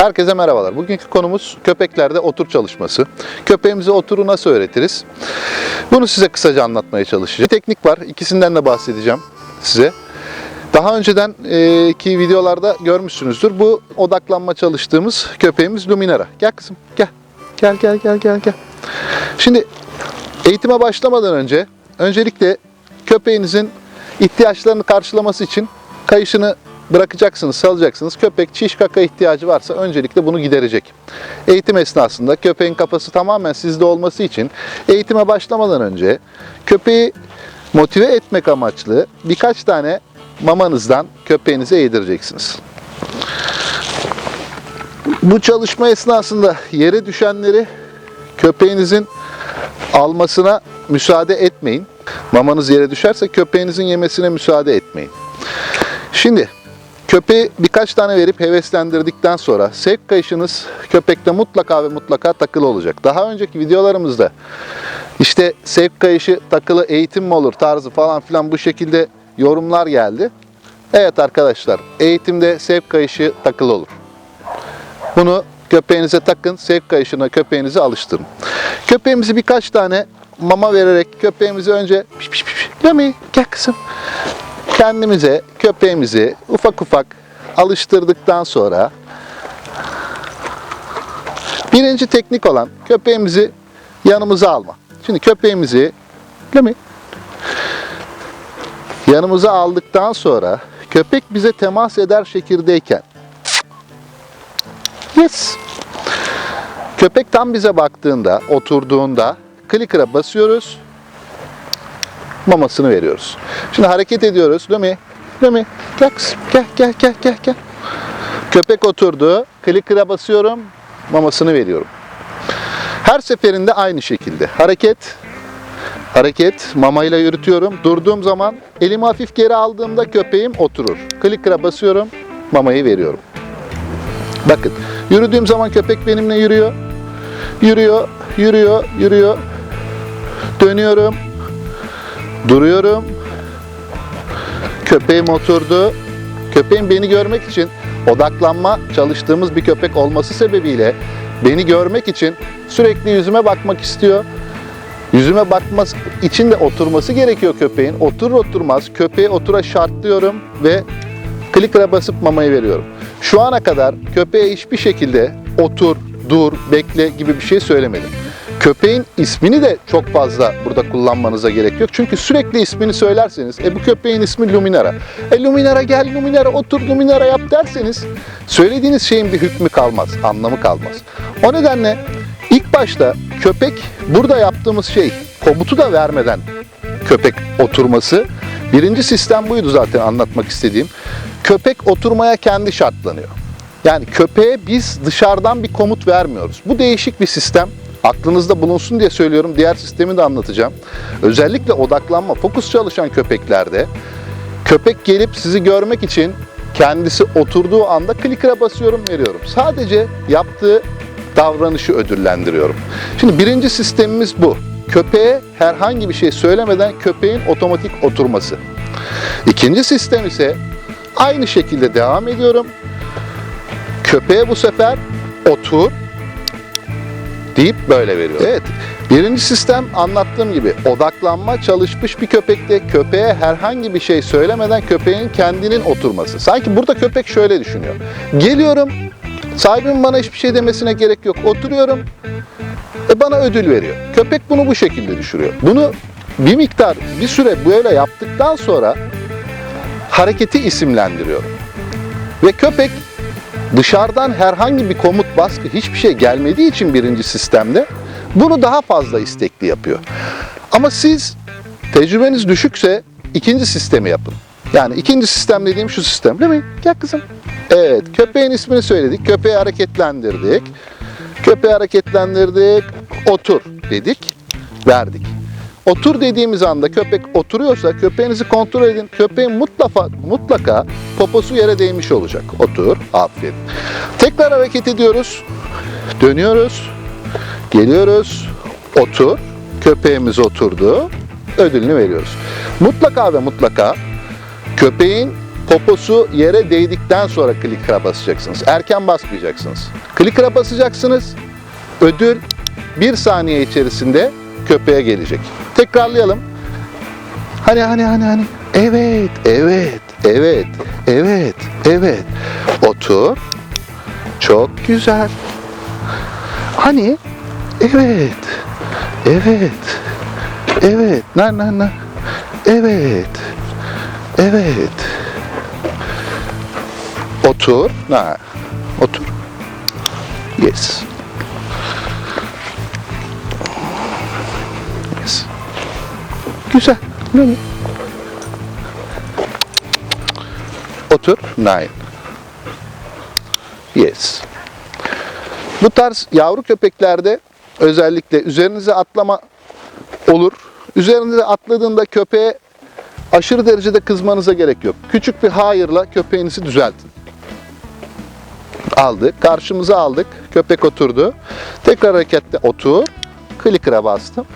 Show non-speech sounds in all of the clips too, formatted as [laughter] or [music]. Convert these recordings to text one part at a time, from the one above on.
Herkese merhabalar. Bugünkü konumuz köpeklerde otur çalışması. Köpeğimize oturu nasıl öğretiriz? Bunu size kısaca anlatmaya çalışacağım. Bir teknik var. İkisinden de bahsedeceğim size. Daha önceden ki videolarda görmüşsünüzdür. Bu odaklanma çalıştığımız köpeğimiz Luminara. Gel kızım, gel. Gel, gel, gel, gel, gel. Şimdi eğitime başlamadan önce öncelikle köpeğinizin ihtiyaçlarını karşılaması için kayışını bırakacaksınız, salacaksınız. Köpek çiş kaka ihtiyacı varsa öncelikle bunu giderecek. Eğitim esnasında köpeğin kafası tamamen sizde olması için eğitime başlamadan önce köpeği motive etmek amaçlı birkaç tane mamanızdan köpeğinize yedireceksiniz. Bu çalışma esnasında yere düşenleri köpeğinizin almasına müsaade etmeyin. Mamanız yere düşerse köpeğinizin yemesine müsaade etmeyin. Şimdi köpeği birkaç tane verip heveslendirdikten sonra sevk kayışınız köpekte mutlaka ve mutlaka takılı olacak. Daha önceki videolarımızda işte sevk kayışı takılı eğitim mi olur tarzı falan filan bu şekilde yorumlar geldi. Evet arkadaşlar eğitimde sevk kayışı takılı olur. Bunu köpeğinize takın, sevk kayışına köpeğinizi alıştırın. Köpeğimizi birkaç tane mama vererek köpeğimizi önce piş piş piş, gel kızım. Kendimize, köpeğimizi ufak ufak alıştırdıktan sonra birinci teknik olan köpeğimizi yanımıza alma. Şimdi köpeğimizi Lami yanımıza aldıktan sonra köpek bize temas eder şekildeyken Yes. Köpek tam bize baktığında, oturduğunda clicker'a basıyoruz. Mamasını veriyoruz. Şimdi hareket ediyoruz. Lumi, Lumi, gel kızım. Gel, gel, gel, gel, gel. Köpek oturdu. Clicker'a basıyorum. Mamasını veriyorum. Her seferinde aynı şekilde. Hareket, hareket, mamayla yürütüyorum. Durduğum zaman elimi hafif geri aldığımda köpeğim oturur. Clicker'a basıyorum. Mamayı veriyorum. Bakın yürüdüğüm zaman köpek benimle yürüyor. Yürüyor, yürüyor, yürüyor. Dönüyorum. Duruyorum. Köpeğim oturdu. Köpeğim beni görmek için odaklanma çalıştığımız bir köpek olması sebebiyle beni görmek için sürekli yüzüme bakmak istiyor. Yüzüme bakması için de oturması gerekiyor köpeğin. Oturur oturmaz köpeği otura şartlıyorum ve Clicker'a basıp mamayı veriyorum. Şu ana kadar köpeğe hiçbir şekilde otur, dur, bekle gibi bir şey söylemedim. Köpeğin ismini de çok fazla burada kullanmanıza gerek yok. Çünkü sürekli ismini söylerseniz, e bu köpeğin ismi Luminara. E Luminara gel Luminara otur Luminara yap derseniz söylediğiniz şeyin bir hükmü kalmaz, anlamı kalmaz. O nedenle ilk başta köpek burada yaptığımız şey komutu da vermeden köpek oturması. Birinci sistem buydu zaten anlatmak istediğim. Köpek oturmaya kendi şartlanıyor. Yani köpeğe biz dışarıdan bir komut vermiyoruz. Bu değişik bir sistem. Aklınızda bulunsun diye söylüyorum. Diğer sistemi de anlatacağım. Özellikle odaklanma, fokus çalışan köpeklerde köpek gelip sizi görmek için kendisi oturduğu anda clicker'a basıyorum, veriyorum. Sadece yaptığı davranışı ödüllendiriyorum. Şimdi birinci sistemimiz bu. Köpeğe herhangi bir şey söylemeden köpeğin otomatik oturması. İkinci sistem ise aynı şekilde devam ediyorum. Köpeğe bu sefer otur deyip böyle veriyorum. Evet. Birinci sistem anlattığım gibi odaklanma çalışmış bir köpekte köpeğe herhangi bir şey söylemeden köpeğin kendinin oturması. Sanki burada köpek şöyle düşünüyor. Geliyorum, sahibimin bana hiçbir şey demesine gerek yok. Oturuyorum, e bana ödül veriyor. Köpek bunu bu şekilde düşürüyor. Bunu bir miktar, bir süre böyle yaptıktan sonra hareketi isimlendiriyorum. Ve köpek dışarıdan herhangi bir komut, baskı, hiçbir şey gelmediği için birinci sistemde bunu daha fazla istekli yapıyor. Ama siz tecrübeniz düşükse ikinci sistemi yapın. Yani ikinci sistem dediğim şu sistem değil mi? Gel kızım. Evet, köpeğin ismini söyledik, köpeği hareketlendirdik. Köpeği hareketlendirdik, otur dedik, verdik. Otur dediğimiz anda köpek oturuyorsa köpeğinizi kontrol edin. Köpeğin mutlaka, mutlaka poposu yere değmiş olacak. Otur, aferin. Tekrar hareket ediyoruz. Dönüyoruz. Geliyoruz. Otur. Köpeğimiz oturdu. Ödülünü veriyoruz. Mutlaka ve mutlaka köpeğin poposu yere değdikten sonra klikra basacaksınız. Erken basmayacaksınız. Klikra basacaksınız. Ödül bir saniye içerisinde köpeğe gelecek. Tekrarlayalım. Hani hani hani hani. Evet, evet, evet, evet, evet. Otur. Çok güzel. Hani? Evet. Evet. Evet. Na na na. Evet. Evet. Otur. Na. Otur. Yes. Güzel. Ne mi? Otur. Nine. Yes. Bu tarz yavru köpeklerde özellikle üzerinize atlama olur. Üzerinize atladığında köpeğe aşırı derecede kızmanıza gerek yok. Küçük bir hayırla köpeğinizi düzeltin. Aldık, karşımıza aldık. Köpek oturdu. Tekrar harekette otur. Clicker'a bastım.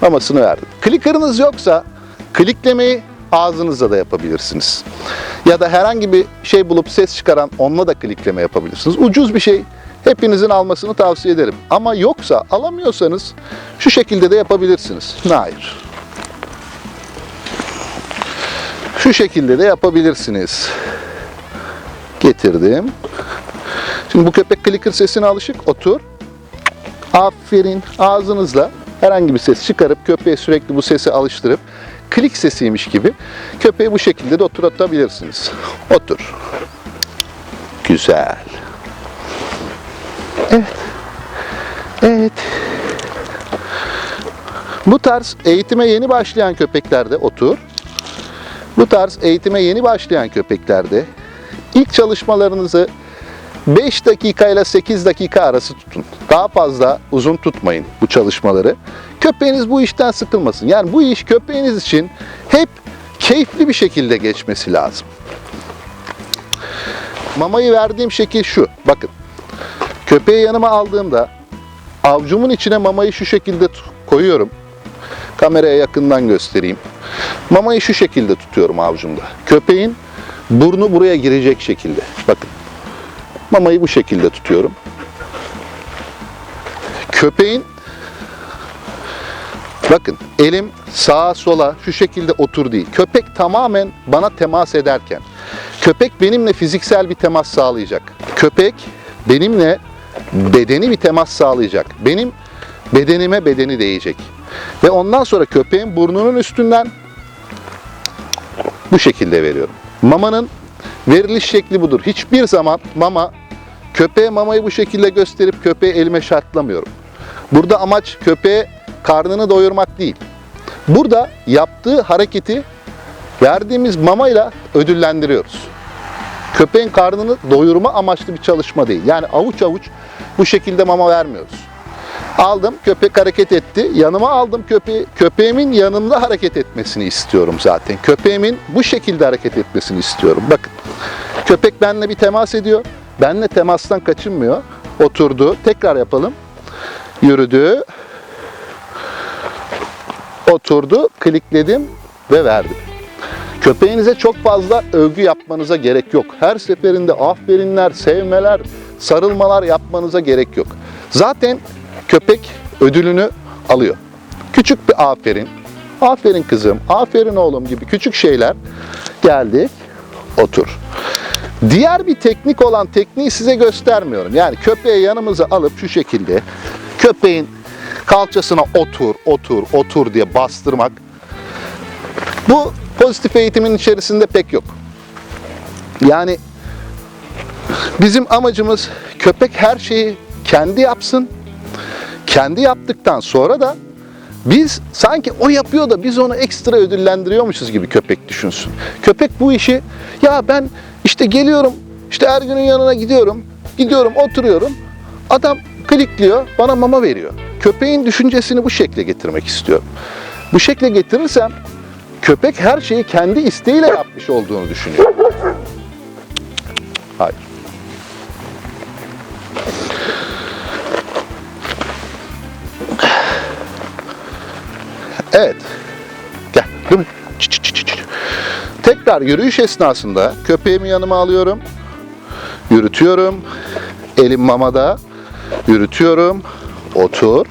Mamasını verdim. Clicker'ınız yoksa kliklemeyi ağzınızla da yapabilirsiniz. Ya da herhangi bir şey bulup ses çıkaran onunla da klikleme yapabilirsiniz. Ucuz bir şey. Hepinizin almasını tavsiye ederim. Ama yoksa alamıyorsanız şu şekilde de yapabilirsiniz. Hayır. Şu şekilde de yapabilirsiniz. Getirdim. Şimdi bu köpek clicker sesine alışık. Otur. Aferin. Ağzınızla herhangi bir ses çıkarıp köpeğe sürekli bu sesi alıştırıp klik sesiymiş gibi köpeği bu şekilde de oturtabilirsiniz. [laughs] Otur. Güzel. Evet. Evet. Bu tarz eğitime yeni başlayan köpeklerde otur. Bu tarz eğitime yeni başlayan köpeklerde ilk çalışmalarınızı 5 dakika ile 8 dakika arası tutun. Daha fazla uzun tutmayın bu çalışmaları. Köpeğiniz bu işten sıkılmasın. Yani bu iş köpeğiniz için hep keyifli bir şekilde geçmesi lazım. Mamayı verdiğim şekil şu. Bakın. Köpeği yanıma aldığımda avcumun içine mamayı şu şekilde koyuyorum. Kameraya yakından göstereyim. Mamayı şu şekilde tutuyorum avcumda. Köpeğin burnu buraya girecek şekilde. Bakın. Mamayı bu şekilde tutuyorum. Köpeğin bakın elim sağa sola şu şekilde otur değil. Köpek tamamen bana temas ederken köpek benimle fiziksel bir temas sağlayacak. Köpek benimle bedeni bir temas sağlayacak. Benim bedenime bedeni değecek. Ve ondan sonra köpeğin burnunun üstünden bu şekilde veriyorum. Mamanın veriliş şekli budur. Hiçbir zaman mama köpeğe mamayı bu şekilde gösterip köpeği elime şartlamıyorum. Burada amaç köpeğe karnını doyurmak değil. Burada yaptığı hareketi verdiğimiz mamayla ödüllendiriyoruz. Köpeğin karnını doyurma amaçlı bir çalışma değil. Yani avuç avuç bu şekilde mama vermiyoruz. Aldım, köpek hareket etti. Yanıma aldım köpeği. Köpeğimin yanımda hareket etmesini istiyorum zaten. Köpeğimin bu şekilde hareket etmesini istiyorum. Bakın, köpek benimle bir temas ediyor. Benle temastan kaçınmıyor. Oturdu. Tekrar yapalım. Yürüdü. Oturdu. Klikledim ve verdim. Köpeğinize çok fazla övgü yapmanıza gerek yok. Her seferinde aferinler, sevmeler, sarılmalar yapmanıza gerek yok. Zaten köpek ödülünü alıyor. Küçük bir aferin, aferin kızım, aferin oğlum gibi küçük şeyler geldi, otur. Diğer bir teknik olan tekniği size göstermiyorum. Yani köpeği yanımıza alıp şu şekilde köpeğin kalçasına otur, otur, otur diye bastırmak bu pozitif eğitimin içerisinde pek yok. Yani bizim amacımız köpek her şeyi kendi yapsın. Kendi yaptıktan sonra da biz sanki o yapıyor da biz onu ekstra ödüllendiriyormuşuz gibi köpek düşünsün. Köpek bu işi ya ben işte geliyorum işte Ergün'ün yanına gidiyorum. Gidiyorum oturuyorum. Adam klikliyor bana mama veriyor. Köpeğin düşüncesini bu şekle getirmek istiyorum. Bu şekle getirirsem köpek her şeyi kendi isteğiyle yapmış olduğunu düşünüyor. Hayır. Evet. Gel. Değil mi? Tekrar yürüyüş esnasında köpeğimi yanıma alıyorum. Yürütüyorum. Elim mamada. Yürütüyorum. Otur.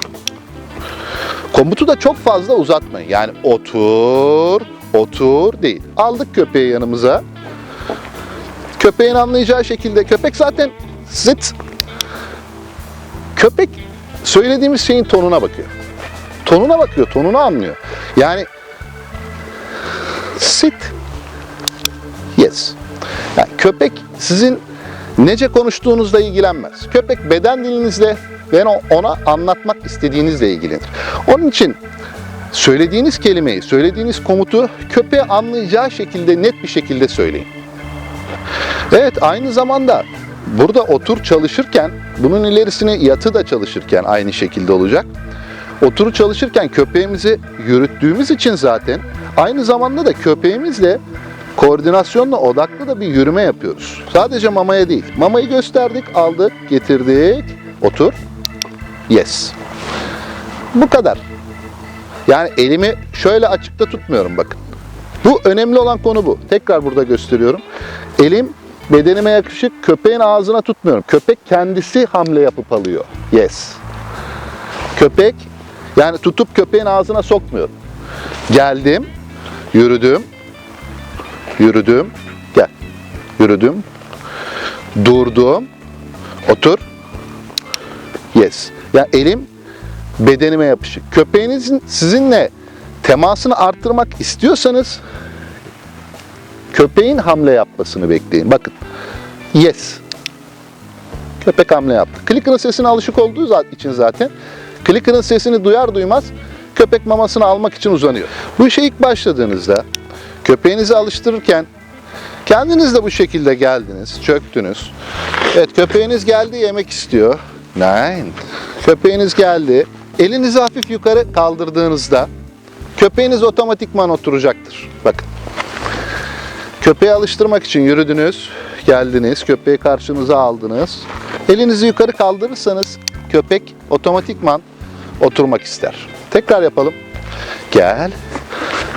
Komutu da çok fazla uzatmayın. Yani otur, otur değil. Aldık köpeği yanımıza. Köpeğin anlayacağı şekilde, köpek zaten zıt. Köpek söylediğimiz şeyin tonuna bakıyor. Tonuna bakıyor, tonunu anlıyor. Yani sit, yes. Yani köpek sizin nece konuştuğunuzla ilgilenmez. Köpek beden dilinizle ve ona anlatmak istediğinizle ilgilenir. Onun için söylediğiniz kelimeyi, söylediğiniz komutu köpeğe anlayacağı şekilde net bir şekilde söyleyin. Evet aynı zamanda burada otur çalışırken bunun ilerisini yatı da çalışırken aynı şekilde olacak. Oturu çalışırken köpeğimizi yürüttüğümüz için zaten aynı zamanda da köpeğimizle koordinasyonla odaklı da bir yürüme yapıyoruz. Sadece mamaya değil. Mamayı gösterdik, aldık, getirdik. Otur. Yes. Bu kadar. Yani elimi şöyle açıkta tutmuyorum bakın. Bu önemli olan konu bu. Tekrar burada gösteriyorum. Elim bedenime yakışık köpeğin ağzına tutmuyorum. Köpek kendisi hamle yapıp alıyor. Yes. Köpek yani tutup köpeğin ağzına sokmuyorum. Geldim, yürüdüm, yürüdüm, gel, yürüdüm, durdum, otur, yes. Yani elim bedenime yapışık. Köpeğinizin sizinle temasını arttırmak istiyorsanız köpeğin hamle yapmasını bekleyin. Bakın. Yes. Köpek hamle yaptı. Clicker'ın sesine alışık olduğu için zaten Clicker'ın sesini duyar duymaz köpek mamasını almak için uzanıyor. Bu işe ilk başladığınızda köpeğinizi alıştırırken kendiniz de bu şekilde geldiniz, çöktünüz. Evet köpeğiniz geldi yemek istiyor. Nine. Köpeğiniz geldi. Elinizi hafif yukarı kaldırdığınızda köpeğiniz otomatikman oturacaktır. Bakın. Köpeği alıştırmak için yürüdünüz, geldiniz, köpeği karşınıza aldınız. Elinizi yukarı kaldırırsanız köpek otomatikman oturmak ister. Tekrar yapalım. Gel.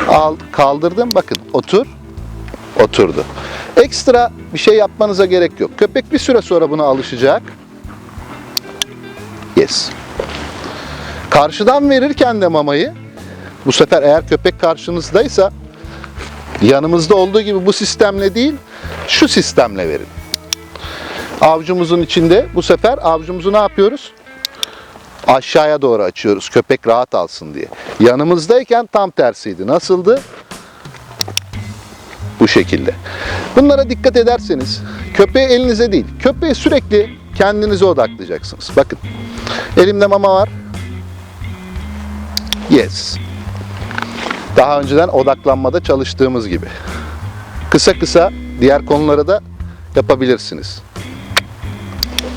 Al, kaldırdım. Bakın otur. Oturdu. Ekstra bir şey yapmanıza gerek yok. Köpek bir süre sonra buna alışacak. Yes. Karşıdan verirken de mamayı bu sefer eğer köpek karşınızdaysa yanımızda olduğu gibi bu sistemle değil şu sistemle verin. Avcumuzun içinde bu sefer avcumuzu ne yapıyoruz? Aşağıya doğru açıyoruz köpek rahat alsın diye. Yanımızdayken tam tersiydi. Nasıldı? Bu şekilde. Bunlara dikkat ederseniz köpeği elinize değil, köpeği sürekli kendinize odaklayacaksınız. Bakın elimde mama var. Yes. Daha önceden odaklanmada çalıştığımız gibi. Kısa kısa diğer konuları da yapabilirsiniz.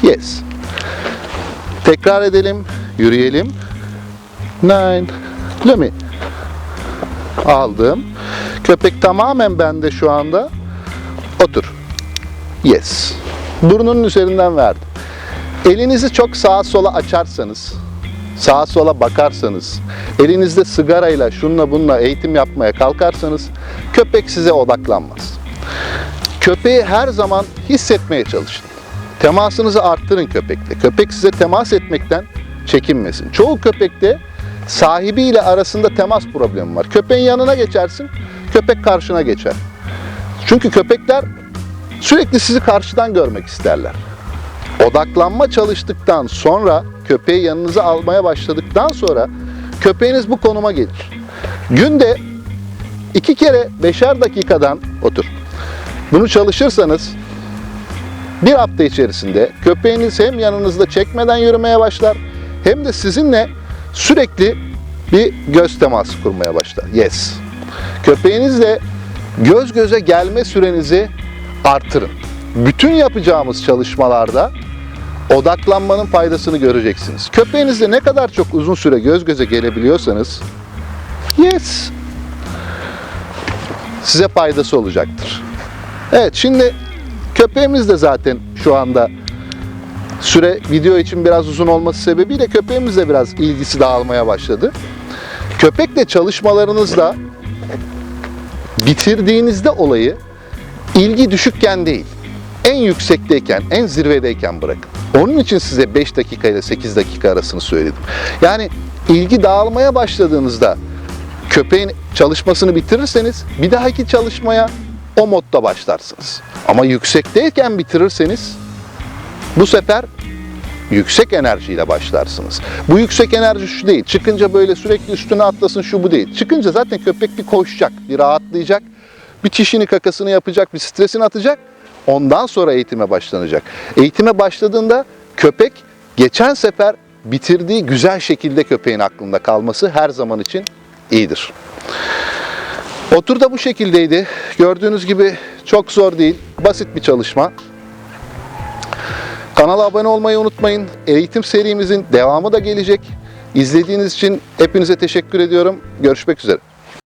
Yes. Tekrar edelim, yürüyelim. Nine. Lumi. Aldım. Köpek tamamen bende şu anda. Otur. Yes. Burnunun üzerinden verdim. Elinizi çok sağa sola açarsanız, sağa sola bakarsanız, elinizde sigarayla, şunla bununla eğitim yapmaya kalkarsanız köpek size odaklanmaz. Köpeği her zaman hissetmeye çalışın. Temasınızı arttırın köpekle. Köpek size temas etmekten çekinmesin. Çoğu köpekte sahibiyle arasında temas problemi var. Köpeğin yanına geçersin, köpek karşına geçer. Çünkü köpekler sürekli sizi karşıdan görmek isterler. Odaklanma çalıştıktan sonra, köpeği yanınıza almaya başladıktan sonra köpeğiniz bu konuma gelir. Günde iki kere beşer dakikadan otur. Bunu çalışırsanız bir hafta içerisinde köpeğiniz hem yanınızda çekmeden yürümeye başlar hem de sizinle sürekli bir göz teması kurmaya başlar. Yes. Köpeğinizle göz göze gelme sürenizi artırın. Bütün yapacağımız çalışmalarda odaklanmanın faydasını göreceksiniz. Köpeğinizle ne kadar çok uzun süre göz göze gelebiliyorsanız yes size faydası olacaktır. Evet şimdi köpeğimiz de zaten şu anda süre video için biraz uzun olması sebebiyle köpeğimiz de biraz ilgisi dağılmaya başladı. Köpekle çalışmalarınızda bitirdiğinizde olayı ilgi düşükken değil, en yüksekteyken, en zirvedeyken bırakın. Onun için size 5 dakika ile 8 dakika arasını söyledim. Yani ilgi dağılmaya başladığınızda köpeğin çalışmasını bitirirseniz bir dahaki çalışmaya o modda başlarsınız. Ama yüksekteyken bitirirseniz bu sefer yüksek enerjiyle başlarsınız. Bu yüksek enerji şu değil. Çıkınca böyle sürekli üstüne atlasın şu bu değil. Çıkınca zaten köpek bir koşacak, bir rahatlayacak, bir çişini kakasını yapacak, bir stresini atacak. Ondan sonra eğitime başlanacak. Eğitime başladığında köpek geçen sefer bitirdiği güzel şekilde köpeğin aklında kalması her zaman için iyidir. Otur da bu şekildeydi. Gördüğünüz gibi çok zor değil. Basit bir çalışma. Kanala abone olmayı unutmayın. Eğitim serimizin devamı da gelecek. İzlediğiniz için hepinize teşekkür ediyorum. Görüşmek üzere.